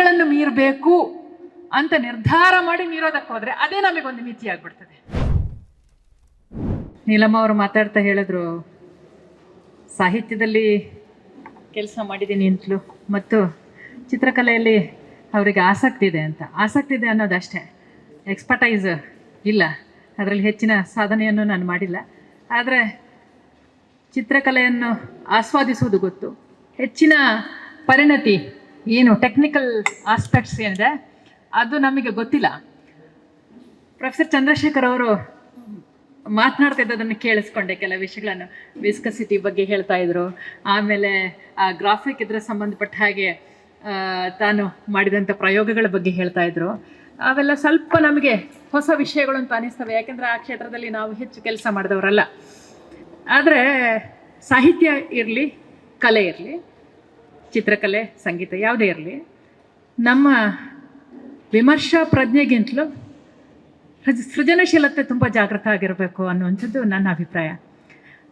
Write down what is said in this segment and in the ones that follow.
ಎಲ್ಲೆಗಳನ್ನು ಮೀರಬೇಕು ಅಂತ ನಿರ್ಧಾರ ಮಾಡಿ ಮೀರೋದಕ್ಕೆ ಹೋದ್ರೆ ಅದೇ ನಮಗೊಂದು ಮಿತಿ ಆಗ್ಬಿಡ್ತದೆ. ನೀಲಮ್ಮ ಅವರು ಮಾತಾಡ್ತಾ ಹೇಳಿದ್ರು, ಸಾಹಿತ್ಯದಲ್ಲಿ ಕೆಲಸ ಮಾಡಿದ್ದೀನಿ ಅಂತಲೂ, ಮತ್ತು ಚಿತ್ರಕಲೆಯಲ್ಲಿ ಅವರಿಗೆ ಆಸಕ್ತಿ ಇದೆ ಅಂತ. ಆಸಕ್ತಿ ಇದೆ ಅನ್ನೋದಷ್ಟೇ ಎಕ್ಸ್ಪರ್ಟೈಸ್ ಇಲ್ಲ. ಅದರಲ್ಲಿ ಹೆಚ್ಚಿನ ಸಾಧನೆಯನ್ನು ನಾನು ಮಾಡಿಲ್ಲ. ಆದರೆ ಚಿತ್ರಕಲೆಯನ್ನು ಆಸ್ವಾದಿಸುವುದು ಗೊತ್ತು. ಹೆಚ್ಚಿನ ಪರಿಣತಿ ಏನು ಟೆಕ್ನಿಕಲ್ ಆಸ್ಪೆಕ್ಟ್ಸ್ ಏನಿದೆ, ಅದು ನಮಗೆ ಗೊತ್ತಿಲ್ಲ. ಪ್ರೊಫೆಸರ್ ಚಂದ್ರಶೇಖರ್ ಅವರು ಮಾತನಾಡ್ತಾ ಇದ್ದದನ್ನು ಕೇಳಿಸ್ಕೊಂಡೆ ಕೆಲ ವಿಷಯಗಳನ್ನು. ವಿಸ್ಕಸಿಟಿ ಬಗ್ಗೆ ಹೇಳ್ತಾ ಇದ್ರು. ಆಮೇಲೆ, ಆ ಗ್ರಾಫಿಕ್ ಇದ್ರ ಸಂಬಂಧಪಟ್ಟ ಹಾಗೆ ತಾನು ಮಾಡಿದಂಥ ಪ್ರಯೋಗಗಳ ಬಗ್ಗೆ ಹೇಳ್ತಾ ಇದ್ರು. ಅವೆಲ್ಲ ಸ್ವಲ್ಪ ನಮಗೆ ಹೊಸ ವಿಷಯಗಳು ಅಂತ ಅನಿಸ್ತವೆ. ಯಾಕೆಂದರೆ ಆ ಕ್ಷೇತ್ರದಲ್ಲಿ ನಾವು ಹೆಚ್ಚು ಕೆಲಸ ಮಾಡಿದವರಲ್ಲ. ಆದರೆ, ಸಾಹಿತ್ಯ ಇರಲಿ, ಕಲೆ ಇರಲಿ ಚಿತ್ರಕಲೆ, ಸಂಗೀತ ಯಾವುದೇ ಇರಲಿ, ನಮ್ಮ ವಿಮರ್ಶಾ ಪ್ರಜ್ಞೆಗಿಂತಲೂ ಸೃಜ- ಸೃಜನಶೀಲತೆ ತುಂಬ ಜಾಗೃತ ಆಗಿರಬೇಕು ಅನ್ನುವಂಥದ್ದು ನನ್ನ ಅಭಿಪ್ರಾಯ.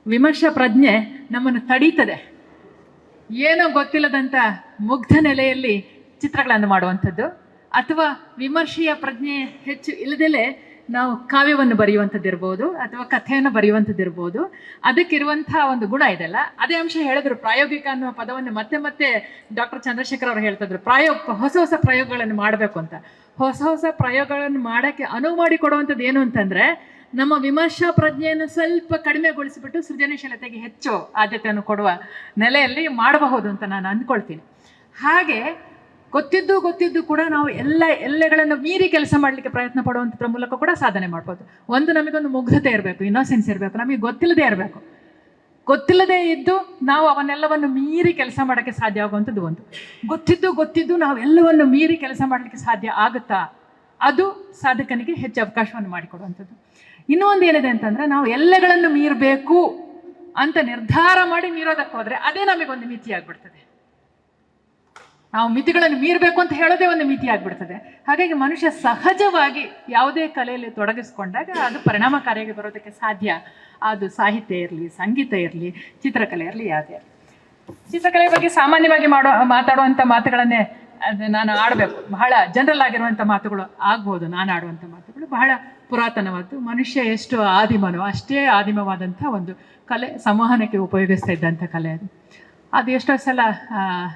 ವಿಮರ್ಶಾ ಪ್ರಜ್ಞೆ ನಮ್ಮನ್ನು ತಡೀತದೆ. ಏನೋ ಗೊತ್ತಿಲ್ಲದಂಥ ಮುಗ್ಧ ನೆಲೆಯಲ್ಲಿ ಚಿತ್ರಗಳನ್ನು ಮಾಡುವಂಥದ್ದು, ಅಥವಾ ವಿಮರ್ಶೆಯ ಪ್ರಜ್ಞೆ ಹೆಚ್ಚು ಇಲ್ಲದಲೇ ನಾವು ಕಾವ್ಯವನ್ನು ಬರೆಯುವಂಥದ್ದಿರ್ಬೋದು ಅಥವಾ ಕಥೆಯನ್ನು ಬರೆಯುವಂಥದ್ದಿರ್ಬೋದು. ಅದಕ್ಕಿರುವಂಥ ಒಂದು ಗುಣ ಇದೆಲ್ಲ. ಅದೇ ಅಂಶ ಹೇಳಿದ್ರು, ಪ್ರಾಯೋಗಿಕ ಅನ್ನುವ ಪದವನ್ನು ಮತ್ತೆ ಮತ್ತೆ ಡಾಕ್ಟರ್ ಚಂದ್ರಶೇಖರ್ ಅವರು ಹೇಳ್ತಿದ್ರು, ಪ್ರಾಯೋಗ, ಹೊಸ ಹೊಸ ಪ್ರಯೋಗಗಳನ್ನು ಮಾಡಬೇಕು ಅಂತ. ಹೊಸ ಹೊಸ ಪ್ರಯೋಗಗಳನ್ನು ಮಾಡೋಕ್ಕೆ ಅನುವು ಮಾಡಿಕೊಡುವಂಥದ್ದು ಏನು ಅಂತಂದರೆ, ನಮ್ಮ ವಿಮರ್ಶಾ ಪ್ರಜ್ಞೆಯನ್ನು ಸ್ವಲ್ಪ ಕಡಿಮೆಗೊಳಿಸಿಬಿಟ್ಟು ಸೃಜನಶೀಲತೆಗೆ ಹೆಚ್ಚು ಆದ್ಯತೆಯನ್ನು ಕೊಡುವ ನೆಲೆಯಲ್ಲಿ ಮಾಡಬಹುದು ಅಂತ ನಾನು ಅಂದ್ಕೊಳ್ತೀನಿ. ಹಾಗೆ ಗೊತ್ತಿದ್ದು ಗೊತ್ತಿದ್ದು ಕೂಡ ನಾವು ಎಲ್ಲ ಎಲ್ಲೆಗಳನ್ನು ಮೀರಿ ಕೆಲಸ ಮಾಡಲಿಕ್ಕೆ ಪ್ರಯತ್ನ ಪಡುವಂಥದ್ರ ಮೂಲಕ ಕೂಡ ಸಾಧನೆ ಮಾಡ್ಬೋದು. ಒಂದು ನಮಗೊಂದು ಮುಗ್ಧತೆ ಇರಬೇಕು ಇನ್ನೋಸೆನ್ಸ್ ಇರಬೇಕು, ನಮಗೆ ಗೊತ್ತಿಲ್ಲದೆ ಇರಬೇಕು. ಗೊತ್ತಿಲ್ಲದೆ ಇದ್ದು ನಾವು ಅವನ್ನೆಲ್ಲವನ್ನು ಮೀರಿ ಕೆಲಸ ಮಾಡೋಕ್ಕೆ ಸಾಧ್ಯ ಆಗುವಂಥದ್ದು ಒಂದು. ಗೊತ್ತಿದ್ದು ಗೊತ್ತಿದ್ದು ನಾವು ಎಲ್ಲವನ್ನು ಮೀರಿ ಕೆಲಸ ಮಾಡಲಿಕ್ಕೆ ಸಾಧ್ಯ ಆಗುತ್ತಾ? ಅದು ಸಾಧಕನಿಗೆ ಹೆಚ್ಚು ಅವಕಾಶವನ್ನು ಮಾಡಿಕೊಡುವಂಥದ್ದು. ಇನ್ನೂ ಒಂದು ಏನಿದೆ ಅಂತಂದರೆ ನಾವು ಎಲ್ಲೆಗಳನ್ನು ಮೀರಬೇಕು ಅಂತ ನಿರ್ಧಾರ ಮಾಡಿ ಮೀರೋದಕ್ಕೆ ಹೋದರೆ ಅದೇ ನಮಗೊಂದು ಮಿತಿ ನಾವು ಮಿತಿಗಳನ್ನು ಮೀರಬೇಕು ಅಂತ ಹೇಳೋದೇ ಒಂದು ಮಿತಿ ಆಗಿಬಿಡ್ತದೆ. ಹಾಗಾಗಿ ಮನುಷ್ಯ ಸಹಜವಾಗಿ ಯಾವುದೇ ಕಲೆಯಲ್ಲಿ ತೊಡಗಿಸ್ಕೊಂಡಾಗ ಅದು ಪರಿಣಾಮಕಾರಿಯಾಗಿ ಬರೋದಕ್ಕೆ ಸಾಧ್ಯ. ಅದು ಸಾಹಿತ್ಯ ಇರಲಿ, ಸಂಗೀತ ಇರಲಿ, ಚಿತ್ರಕಲೆ ಇರಲಿ, ಯಾವುದೇ ಚಿತ್ರಕಲೆ ಬಗ್ಗೆ ಸಾಮಾನ್ಯವಾಗಿ ಮಾಡೋ ಮಾತಾಡುವಂಥ ಮಾತುಗಳನ್ನೇ ನಾನು ಆಡಬೇಕು. ಬಹಳ ಜನರಲ್ ಆಗಿರುವಂಥ ಮಾತುಗಳು ಆಗ್ಬೋದು. ನಾನು ಆಡುವಂಥ ಮಾತುಗಳು ಬಹಳ ಪುರಾತನವಾದ್ದು. ಮನುಷ್ಯ ಎಷ್ಟು ಆದಿಮನೋ ಅಷ್ಟೇ ಆದಿಮವಾದಂಥ ಒಂದು ಕಲೆ, ಸಂವಹನಕ್ಕೆ ಉಪಯೋಗಿಸ್ತಾ ಇದ್ದಂಥ ಕಲೆ ಅದು. ಅದು ಎಷ್ಟೋ ಸಲ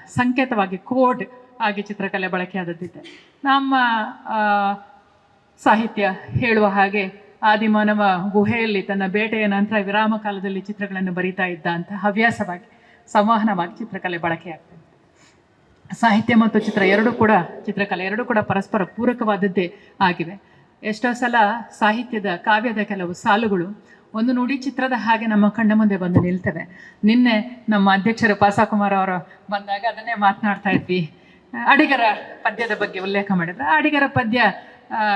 ಸಂಕೇತವಾಗಿ ಕೋಡ್ ಆಗಿ ಚಿತ್ರಕಲೆ ಬಳಕೆಯಾದದ್ದಿದೆ. ನಮ್ಮ ಸಾಹಿತ್ಯ ಹೇಳುವ ಹಾಗೆ ಆದಿಮಾನವ ಗುಹೆಯಲ್ಲಿ ತನ್ನ ಬೇಟೆಯ ನಂತರ ವಿರಾಮ ಕಾಲದಲ್ಲಿ ಚಿತ್ರಗಳನ್ನು ಬರಿತಾ ಇದ್ದ ಅಂತ ಹವ್ಯಾಸವಾಗಿ, ಸಂವಹನವಾಗಿ ಚಿತ್ರಕಲೆ ಬಳಕೆಯಾಗ್ತದೆ ಸಾಹಿತ್ಯ ಮತ್ತು ಚಿತ್ರ ಎರಡೂ ಕೂಡ, ಚಿತ್ರಕಲೆ ಎರಡೂ ಕೂಡ ಪರಸ್ಪರ ಪೂರಕವಾದದ್ದೇ ಆಗಿವೆ. ಎಷ್ಟೋ ಸಲ ಸಾಹಿತ್ಯದ ಕಾವ್ಯದ ಕೆಲವು ಸಾಲುಗಳು ಒಂದು ನುಡಿ ಚಿತ್ರದ ಹಾಗೆ ನಮ್ಮ ಕಣ್ಣ ಮುಂದೆ ಬಂದು ನಿಲ್ತವೆ. ನಿನ್ನೆ ನಮ್ಮ ಅಧ್ಯಕ್ಷರು ಪಾಸಾಕುಮಾರ್ ಅವರು ಬಂದಾಗ ಅದನ್ನೇ ಮಾತನಾಡ್ತಾ ಇದ್ವಿ. ಅಡಿಗರ ಪದ್ಯದ ಬಗ್ಗೆ ಉಲ್ಲೇಖ ಮಾಡಿದ್ರೆ. ಅಡಿಗರ ಪದ್ಯ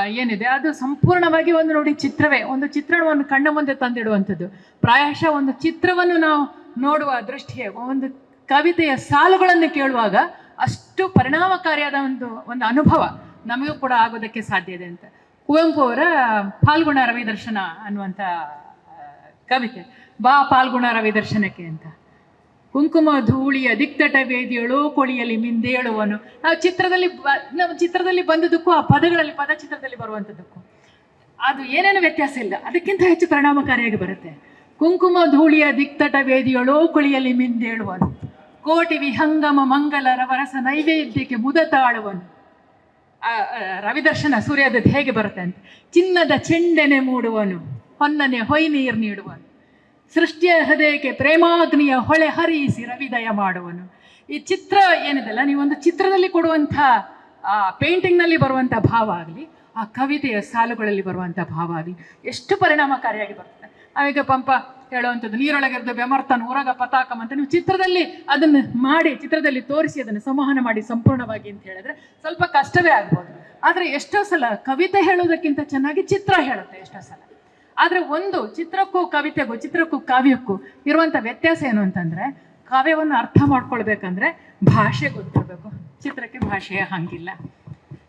ಏನಿದೆ? ಅದು ಸಂಪೂರ್ಣವಾಗಿ ಒಂದು ನೋಡಿ ಚಿತ್ರವೇ. ಒಂದು ಚಿತ್ರಣವನ್ನು ಕಣ್ಣ ಮುಂದೆ ತಂದಿಡುವಂಥದ್ದು. ಪ್ರಾಯಶಃ ಒಂದು ಚಿತ್ರವನ್ನು ನಾವು ನೋಡುವ ದೃಷ್ಟಿಯೇ ಒಂದು ಕವಿತೆಯ ಸಾಲುಗಳನ್ನು ಕೇಳುವಾಗ ಅಷ್ಟು ಪರಿಣಾಮಕಾರಿಯಾದ ಒಂದು ಒಂದು ಅನುಭವ ನಮಗೂ ಕೂಡ ಆಗೋದಕ್ಕೆ ಸಾಧ್ಯ ಇದೆ ಅಂತ. ಕುವೆಂಪು ಅವರ ಫಾಲ್ಗುಣ ರವಿ ದರ್ಶನ ಅನ್ನುವಂಥ ಕವಿತೆ, ಬಾ ಪಾಲ್ಗುಣ ರವಿ ದರ್ಶನಕ್ಕೆ ಅಂತ. ಕುಂಕುಮ ಧೂಳಿಯ ದಿಕ್ತಟ ವೇದಿಯಳು ಕೊಳಿಯಲ್ಲಿ ಮಿಂದೇಳುವನು. ನಾವು ಚಿತ್ರದಲ್ಲಿ ನಮ್ಮ ಚಿತ್ರದಲ್ಲಿ ಬಂದದಕ್ಕೂ ಆ ಪದಗಳಲ್ಲಿ ಪದ ಚಿತ್ರದಲ್ಲಿ ಬರುವಂಥದ್ದಕ್ಕೂ. ಅದು ಏನೇನು ವ್ಯತ್ಯಾಸ ಇಲ್ಲ. ಅದಕ್ಕಿಂತ ಹೆಚ್ಚು ಪರಿಣಾಮಕಾರಿಯಾಗಿ ಬರುತ್ತೆ. ಕುಂಕುಮ ಧೂಳಿಯ ದಿಕ್ತಟ ವೇದಿಯಳು ಕೊಳಿಯಲ್ಲಿ ಮಿಂದೇಳುವನು. ಕೋಟಿ ವಿಹಂಗಮ ಮಂಗಲರ ವರಸ ನೈವೇದ್ಯಕ್ಕೆ ಮುದ ತಾಳುವನು ರವಿದರ್ಶನ ಸೂರ್ಯದ ಹೇಗೆ ಬರುತ್ತೆ ಅಂತ. ಚಿನ್ನದ ಚೆಂಡೆನೆ ಮೂಡುವನು. ಹೊನ್ನನೆ ಹೊಯ್ ನೀರು ನೀಡುವನು. ಸೃಷ್ಟಿಯ ಹೃದಯಕ್ಕೆ ಪ್ರೇಮಾಗ್ನಿಯ ಹೊಳೆ ಹರಿಯಿಸಿ ರವಿದಯ ಮಾಡುವನು. ಈ ಚಿತ್ರ ಏನಿದೆಲ್ಲ? ನೀವೊಂದು ಚಿತ್ರದಲ್ಲಿ ಕೊಡುವಂಥ, ಆ ಪೇಂಟಿಂಗ್ನಲ್ಲಿ ಬರುವಂಥ ಭಾವ ಆಗಲಿ, ಆ ಕವಿತೆಯ ಸಾಲುಗಳಲ್ಲಿ ಬರುವಂಥ ಭಾವ ಆಗಲಿ, ಎಷ್ಟು ಪರಿಣಾಮಕಾರಿಯಾಗಿ ಬರ್ತದೆ. ಆಗ ಪಂಪ ಹೇಳುವಂಥದ್ದು, ನೀರೊಳಗಿರ್ದು ಬೆಮರ್ತನ ಊರಗ ಪತಾಕಂ ಅಂತ ನೀವು ಚಿತ್ರದಲ್ಲಿ ಅದನ್ನು ಮಾಡಿ, ಚಿತ್ರದಲ್ಲಿ ತೋರಿಸಿ ಅದನ್ನು ಸಂವಹನ ಮಾಡಿ ಸಂಪೂರ್ಣವಾಗಿ ಅಂತ ಹೇಳಿದ್ರೆ ಸ್ವಲ್ಪ ಕಷ್ಟವೇ ಆಗ್ಬೋದು. ಆದರೆ ಎಷ್ಟೋ ಸಲ ಕವಿತೆ ಹೇಳೋದಕ್ಕಿಂತ ಚೆನ್ನಾಗಿ ಚಿತ್ರ ಹೇಳುತ್ತೆ ಎಷ್ಟೋ ಸಲ. ಆದರೆ ಒಂದು ಚಿತ್ರಕ್ಕೂ ಕವಿತೆಗೂ, ಚಿತ್ರಕ್ಕೂ ಕಾವ್ಯಕ್ಕೂ ಇರುವಂಥ ವ್ಯತ್ಯಾಸ ಏನು ಅಂತಂದರೆ ಕಾವ್ಯವನ್ನು ಅರ್ಥ ಮಾಡ್ಕೊಳ್ಬೇಕಂದ್ರೆ ಭಾಷೆ ಗೊತ್ತಿರಬೇಕು. ಚಿತ್ರಕ್ಕೆ ಭಾಷೆಯ ಹಂಗಿಲ್ಲ.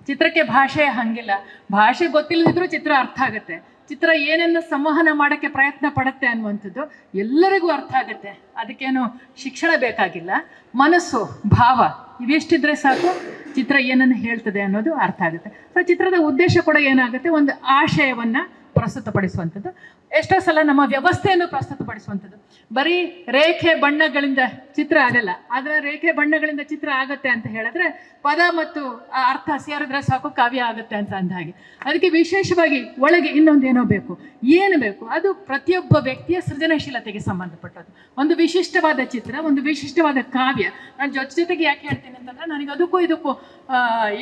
ಚಿತ್ರಕ್ಕೆ ಭಾಷೆಯ ಹಂಗಿಲ್ಲ. ಭಾಷೆ ಗೊತ್ತಿಲ್ಲದಿದ್ರೂ ಚಿತ್ರ ಅರ್ಥ ಆಗುತ್ತೆ. ಚಿತ್ರ ಏನನ್ನು ಸಂವಹನ ಮಾಡೋಕ್ಕೆ ಪ್ರಯತ್ನ ಪಡುತ್ತೆ ಅನ್ನುವಂಥದ್ದು ಎಲ್ಲರಿಗೂ ಅರ್ಥ ಆಗುತ್ತೆ. ಅದಕ್ಕೇನು ಶಿಕ್ಷಣ ಬೇಕಾಗಿಲ್ಲ. ಮನಸ್ಸು, ಭಾವ ಇವೆಷ್ಟಿದ್ರೆ ಸಾಕು? ಚಿತ್ರ ಏನನ್ನು ಹೇಳ್ತದೆ ಅನ್ನೋದು ಅರ್ಥ ಆಗುತ್ತೆ. ಸೊ ಚಿತ್ರದ ಉದ್ದೇಶ ಕೂಡ ಏನಾಗುತ್ತೆ? ಒಂದು ಆಶಯವನ್ನು ಪ್ರಸ್ತುತಪಡಿಸುವಂಥದ್ದು ಎಷ್ಟೋ ಸಲ ನಮ್ಮ ವ್ಯವಸ್ಥೆಯನ್ನು ಪ್ರಸ್ತುತಪಡಿಸುವಂಥದ್ದು. ಬರೀ ರೇಖೆ ಬಣ್ಣಗಳಿಂದ ಚಿತ್ರ ಆಗಲ್ಲ, ಆದರೆ ರೇಖೆ ಬಣ್ಣಗಳಿಂದ ಚಿತ್ರ ಆಗತ್ತೆ ಅಂತ ಹೇಳಿದ್ರೆ ಪದ ಮತ್ತು ಅರ್ಥ ಸೇರಿದ್ರೆ ಸಾಕು ಕಾವ್ಯ ಆಗುತ್ತೆ ಅಂತ ಅಂದ ಹಾಗೆ. ಅದಕ್ಕೆ ವಿಶೇಷವಾಗಿ ಒಳಗೆ ಇನ್ನೊಂದೇನೋ ಬೇಕು, ಏನು ಬೇಕು, ಅದು ಪ್ರತಿಯೊಬ್ಬ ವ್ಯಕ್ತಿಯ ಸೃಜನಶೀಲತೆಗೆ ಸಂಬಂಧಪಟ್ಟದ್ದು. ಒಂದು ವಿಶಿಷ್ಟವಾದ ಚಿತ್ರ, ಒಂದು ವಿಶಿಷ್ಟವಾದ ಕಾವ್ಯ. ನಾನು ಜೊತೆ ಜೊತೆಗೆ ಯಾಕೆ ಹೇಳ್ತೀನಿ ಅಂತಂದ್ರೆ ನನಗೆ ಅದಕ್ಕೂ ಇದಕ್ಕೂ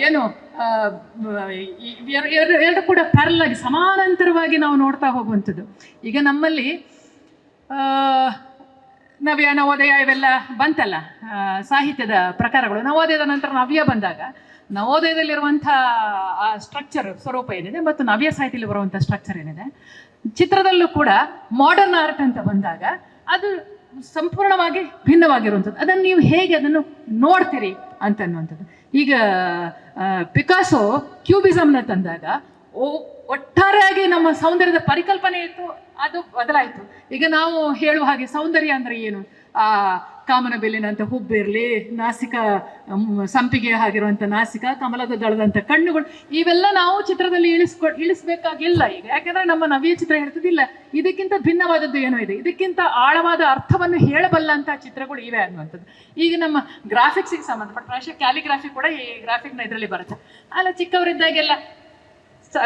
ಏನು ಎರಡು ಕೂಡ ಪ್ಯಾರಲ್ ಸಮಾನಾಂತರವಾಗಿ ನಾವು ನೋಡ್ತಾ ಹೋಗುವಂಥದ್ದು. ಈಗ ನಮ್ಮಲ್ಲಿ ನವ್ಯ, ನವೋದಯ ಇವೆಲ್ಲ ಬಂತಲ್ಲ ಸಾಹಿತ್ಯದ ಪ್ರಕಾರಗಳು. ನವೋದಯದ ನಂತರ ನವ್ಯ ಬಂದಾಗ, ನವೋದಯದಲ್ಲಿರುವಂಥ, ಆ ಸ್ಟ್ರಕ್ಚರ್ ಸ್ವರೂಪ ಏನಿದೆ ಮತ್ತು ನವ್ಯ ಸಾಹಿತ್ಯದಲ್ಲಿ ಬರುವಂಥ ಸ್ಟ್ರಕ್ಚರ್ ಏನಿದೆ, ಚಿತ್ರದಲ್ಲೂ ಕೂಡ ಮಾಡರ್ನ್ ಆರ್ಟ್ ಅಂತ ಬಂದಾಗ, ಅದು ಸಂಪೂರ್ಣವಾಗಿ ಭಿನ್ನವಾಗಿರುವಂಥದ್ದು. ಅದನ್ನು ನೀವು ಹೇಗೆ ಅದನ್ನು ನೋಡ್ತೀರಿ ಅಂತನ್ನುವಂಥದ್ದು ಈಗ ಪಿಕಾಸೋ ಕ್ಯೂಬಿಸಮ್ನ ತಂದಾಗ, ಓ ಒಟ್ಟಾರೆಯಾಗಿ ನಮ್ಮ ಸೌಂದರ್ಯದ ಪರಿಕಲ್ಪನೆ ಇತ್ತು, ಅದು ಬದಲಾಯಿತು. ಈಗ ನಾವು ಹೇಳುವ ಹಾಗೆ ಸೌಂದರ್ಯ ಅಂದರೆ ಏನು? ಆ, ಕಾಮನ ಬೆಲ್ಲಿನಂತ ಹುಬ್ಬಿರಲಿ, ನಾಸಿಕ ಸಂಪಿಗೆ ಆಗಿರುವಂಥ ನಾಸಿಕ, ಕಮಲದ ದಳದಂಥ ಕಣ್ಣುಗಳು, ಇವೆಲ್ಲ ನಾವು ಚಿತ್ರದಲ್ಲಿ ಇಳಿಸ್ಕೊ, ಇಳಿಸ್ಬೇಕಾಗಿಲ್ಲ ಈಗ. ಯಾಕೆಂದರೆ ನಮ್ಮ ನವ್ಯ ಚಿತ್ರ ಹೇಳ್ತದಿಲ್ಲ ಇದಕ್ಕಿಂತ ಭಿನ್ನವಾದದ್ದು ಏನೋ ಇದೆ. ಇದಕ್ಕಿಂತ ಆಳವಾದ ಅರ್ಥವನ್ನು ಹೇಳಬಲ್ಲಂಥ ಚಿತ್ರಗಳು ಇವೆ ಅನ್ನುವಂಥದ್ದು. ಈಗ ನಮ್ಮ ಗ್ರಾಫಿಕ್ಸಿಗೆ ಸಂಬಂಧಪಟ್ಟ, ಪ್ರಾಯಶಃ ಕ್ಯಾಲಿಗ್ರಾಫಿ ಕೂಡ ಈ ಗ್ರಾಫಿಕ್ನ ಇದರಲ್ಲಿ ಬರುತ್ತೆ. ಅಲ್ಲ, ಚಿಕ್ಕವರಿದ್ದಾಗೆಲ್ಲ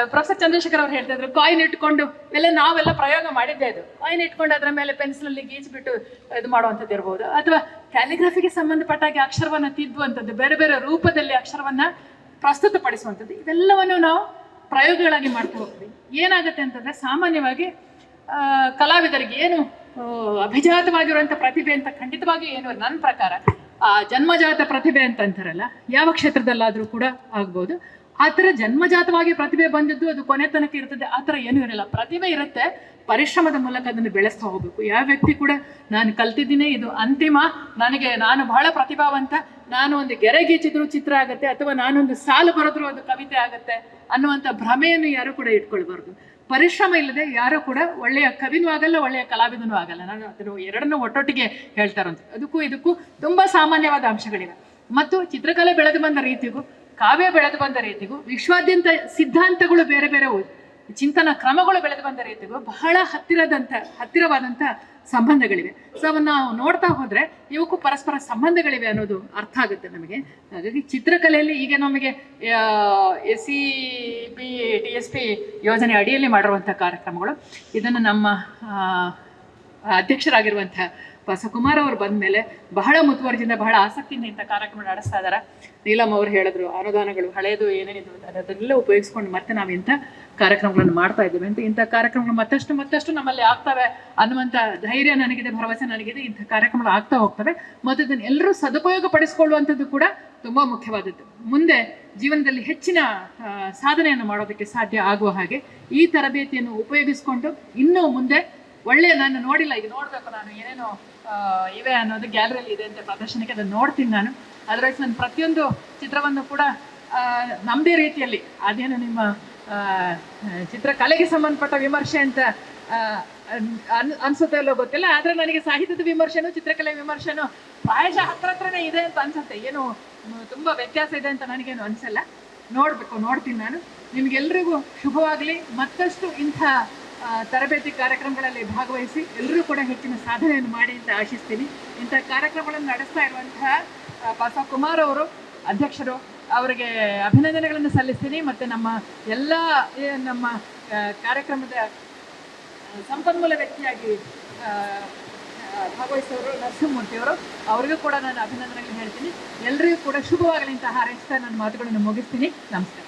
ಪ್ರೊಫೆಸರ್ ಚಂದ್ರಶೇಖರ್ ಅವ್ರು ಹೇಳ್ತಾ ಇದ್ರು ಕಾಯಿನ್ ಇಟ್ಕೊಂಡು ಎಲ್ಲ ನಾವೆಲ್ಲ ಪ್ರಯೋಗ ಮಾಡಿದ್ದೆ ಅದು ಕಾಯಿನ್ ಇಟ್ಕೊಂಡು ಅದರ ಮೇಲೆ ಪೆನ್ಸಿಲಲ್ಲಿ ಗೀಚ್ಬಿಟ್ಟು ಇದು ಮಾಡುವಂಥದ್ದು ಇರ್ಬೋದು. ಅಥವಾ ಕ್ಯಾಲಿಗ್ರಫಿಗೆ ಸಂಬಂಧಪಟ್ಟಾಗಿ ಅಕ್ಷರವನ್ನು ತಿದ್ದುವಂಥದ್ದು, ಬೇರೆ ಬೇರೆ ರೂಪದಲ್ಲಿ ಅಕ್ಷರವನ್ನು ಪ್ರಸ್ತುತಪಡಿಸುವಂಥದ್ದು, ಇದೆಲ್ಲವನ್ನು ನಾವು ಪ್ರಯೋಗಗಳಾಗಿ ಮಾಡ್ತಾ ಹೋಗ್ತೀವಿ. ಏನಾಗುತ್ತೆ ಅಂತಂದ್ರೆ, ಸಾಮಾನ್ಯವಾಗಿ ಕಲಾವಿದರಿಗೆ ಏನು ಅಭಿಜಾತವಾಗಿರುವಂಥ ಪ್ರತಿಭೆ ಅಂತ ಖಂಡಿತವಾಗಿ ಏನು ನನ್ನ ಪ್ರಕಾರ, ಆ, ಜನ್ಮಜಾತ ಪ್ರತಿಭೆ ಅಂತ ಅಂತಾರಲ್ಲ, ಯಾವ ಕ್ಷೇತ್ರದಲ್ಲಾದರೂ ಕೂಡ ಆಗ್ಬೋದು. ಆ ಥರ ಜನ್ಮಜಾತವಾಗಿ ಪ್ರತಿಭೆ ಬಂದಿದ್ದು ಅದು ಕೊನೆ ತನಕ ಇರ್ತದೆ. ಆ ಥರ ಏನೂ ಇರಲ್ಲ. ಪ್ರತಿಭೆ ಇರುತ್ತೆ. ಪರಿಶ್ರಮದ ಮೂಲಕ ಅದನ್ನು ಬೆಳೆಸ್ತಾ ಹೋಗ್ಬೇಕು. ಯಾವ ವ್ಯಕ್ತಿ ಕೂಡ ನಾನು ಕಲ್ತಿದ್ದೀನಿ, ಇದು ಅಂತಿಮ. ನನಗೆ ನಾನು ಬಹಳ ಪ್ರತಿಭಾವಂತ. ನಾನು ಒಂದು ಗೆರೆಗೆ ಚಿತ್ರ ಆಗುತ್ತೆ, ಅಥವಾ ನಾನೊಂದು ಸಾಲು ಬರೆದ್ರು ಅದು ಕವಿತೆ ಆಗುತ್ತೆ ಅನ್ನುವಂಥ ಭ್ರಮೆಯನ್ನು ಯಾರು ಕೂಡ ಇಟ್ಕೊಳ್ಬಾರ್ದು. ಪರಿಶ್ರಮ ಇಲ್ಲದೆ ಯಾರು ಕೂಡ ಒಳ್ಳೆಯ ಕವಿನೂ ಆಗಲ್ಲ, ಒಳ್ಳೆಯ ಕಲಾವಿದನೂ ಆಗಲ್ಲ. ನಾನು ಅದನ್ನು ಎರಡನ್ನೂ ಒಟ್ಟೊಟ್ಟಿಗೆ ಹೇಳ್ತಾರಂತೆ ಅದಕ್ಕೂ ಇದಕ್ಕೂ ತುಂಬ ಸಾಮಾನ್ಯವಾದ ಅಂಶಗಳಿವೆ. ಮತ್ತು ಚಿತ್ರಕಲೆ ಬೆಳೆದು ಬಂದ ರೀತಿಗೂ ಕಾವ್ಯ ಬೆಳೆದು ಬಂದ ರೀತಿಗೂ, ವಿಶ್ವಾದ್ಯಂತ ಸಿದ್ಧಾಂತಗಳು ಬೇರೆ ಬೇರೆ ಚಿಂತನ ಕ್ರಮಗಳು ಬೆಳೆದು ಬಂದ ರೀತಿಗೂ ಬಹಳ ಹತ್ತಿರದಂಥ ಹತ್ತಿರವಾದಂಥ ಸಂಬಂಧಗಳಿವೆ. ಸೊ ಅವನ್ನ ನಾವು ನೋಡ್ತಾ ಹೋದ್ರೆ ಇವಕ್ಕೂ ಪರಸ್ಪರ ಸಂಬಂಧಗಳಿವೆ ಅನ್ನೋದು ಅರ್ಥ ಆಗುತ್ತೆ ನಮಗೆ. ಹಾಗಾಗಿ ಚಿತ್ರಕಲೆಯಲ್ಲಿ ಈಗ ನಮಗೆ S C B T S P ಯೋಜನೆ ಅಡಿಯಲ್ಲಿ ಮಾಡಿರುವಂಥ ಕಾರ್ಯಕ್ರಮಗಳು. ಇದನ್ನು ನಮ್ಮ ಅಧ್ಯಕ್ಷರಾಗಿರುವಂಥ ಬಸಕುಮಾರ್ ಅವರು ಬಂದ ಮೇಲೆ ಬಹಳ ಮುತುವರ್ಜಿಯಿಂದ ಬಹಳ ಆಸಕ್ತಿಯಿಂದ ಇಂಥ ಕಾರ್ಯಕ್ರಮ ನಡೆಸ್ತಾ ಇದ್ದಾರೆ ನೀಲಮ್ ಅವರು ಹೇಳಿದ್ರು, ಅನುದಾನಗಳು ಹಳೆಯದು ಏನೇನಿದ್ರು ಅದನ್ನೆಲ್ಲ ಉಪಯೋಗಿಸ್ಕೊಂಡು ಮತ್ತೆ ನಾವು ಇಂಥ ಕಾರ್ಯಕ್ರಮಗಳನ್ನು ಮಾಡ್ತಾ ಇದ್ದೇವೆ ಅಂತ. ಇಂಥ ಕಾರ್ಯಕ್ರಮಗಳು ಮತ್ತಷ್ಟು ಮತ್ತಷ್ಟು ನಮ್ಮಲ್ಲಿ ಆಗ್ತವೆ ಅನ್ನುವಂಥ ಧೈರ್ಯ ನನಗಿದೆ, ಭರವಸೆ ನನಗಿದೆ, ಇಂಥ ಕಾರ್ಯಕ್ರಮಗಳು ಆಗ್ತಾ ಹೋಗ್ತವೆ. ಮತ್ತು ಇದನ್ನು ಎಲ್ಲರೂ ಸದುಪಯೋಗ ಪಡಿಸ್ಕೊಳ್ಳುವಂಥದ್ದು ಕೂಡ ತುಂಬ ಮುಖ್ಯವಾದದ್ದು. ಮುಂದೆ ಜೀವನದಲ್ಲಿ ಹೆಚ್ಚಿನ ಸಾಧನೆಯನ್ನು ಮಾಡೋದಕ್ಕೆ ಸಾಧ್ಯ ಆಗುವ ಹಾಗೆ ಈ ತರಬೇತಿಯನ್ನು ಉಪಯೋಗಿಸಿಕೊಂಡು ಇನ್ನೂ ಮುಂದೆ ಒಳ್ಳೆಯ ನಾನು ನೋಡಿಲ್ಲ, ಈಗ ನೋಡಬೇಕು ನಾನು ಏನೇನೋ ಇವೆ ಅನ್ನೋದು ಗ್ಯಾಲರಿಯಲ್ಲಿ ಇದೆ ಅಂತ ಪ್ರದರ್ಶನಕ್ಕೆ ಅದನ್ನು ನೋಡ್ತೀನಿ ನಾನು. ಅದರೊಳಗೆ ನಾನು ಪ್ರತಿಯೊಂದು ಚಿತ್ರವನ್ನು ಕೂಡ ನಮ್ಮದೇ ರೀತಿಯಲ್ಲಿ ಅದೇನು ನಿಮ್ಮ ಚಿತ್ರಕಲೆಗೆ ಸಂಬಂಧಪಟ್ಟ ವಿಮರ್ಶೆ ಅಂತ ಅನ್- ಅನ್- ಅನ್ಸುತ್ತೆ ಅಲ್ಲೋ ಗೊತ್ತಿಲ್ಲ. ಆದರೆ ನನಗೆ ಸಾಹಿತ್ಯದ ವಿಮರ್ಶೆನೂ, ಚಿತ್ರಕಲೆ ವಿಮರ್ಶೆನೂ ಪ್ರಾಯಶಃ ಹತ್ರ ಹತ್ರನೇ ಇದೆ ಅಂತ ಅನ್ಸುತ್ತೆ. ಏನು ತುಂಬ ವ್ಯತ್ಯಾಸ ಇದೆ ಅಂತ ನನಗೇನು ಅನಿಸಲ್ಲ. ನೋಡಬೇಕು, ನೋಡ್ತೀನಿ ನಾನು. ನಿಮಗೆಲ್ರಿಗೂ ಶುಭವಾಗಲಿ. ಮತ್ತಷ್ಟು ಇಂಥ ತರಬೇತಿ ಕಾರ್ಯಕ್ರಮಗಳಲ್ಲಿ ಭಾಗವಹಿಸಿ ಎಲ್ಲರೂ ಕೂಡ ಹೆಚ್ಚಿನ ಸಾಧನೆಯನ್ನು ಮಾಡಿ ಅಂತ ಆಶಿಸ್ತೀನಿ. ಇಂಥ ಕಾರ್ಯಕ್ರಮಗಳನ್ನು ನಡೆಸ್ತಾ ಇರುವಂತಹ ಬಸವ ಕುಮಾರ್ ಅವರು, ಅಧ್ಯಕ್ಷರು, ಅವರಿಗೆ ಅಭಿನಂದನೆಗಳನ್ನು ಸಲ್ಲಿಸ್ತೀನಿ. ಮತ್ತು ನಮ್ಮ ಎಲ್ಲ ನಮ್ಮ ಕಾರ್ಯಕ್ರಮದ ಸಂಪನ್ಮೂಲ ವ್ಯಕ್ತಿಯಾಗಿ ಭಾಗವಹಿಸೋರು ನರಸಿಂಹಮೂರ್ತಿಯವರು ಅವರಿಗೂ ಕೂಡ ನಾನು ಅಭಿನಂದನೆಗಳನ್ನು ಹೇಳ್ತೀನಿ. ಎಲ್ಲರಿಗೂ ಕೂಡ ಶುಭವಾಗಲಿ ಅಂತ ಹಾರೈಸ್ತಾ ನನ್ನ ಮಾತುಗಳನ್ನು ಮುಗಿಸ್ತೀನಿ. ನಮಸ್ಕಾರ.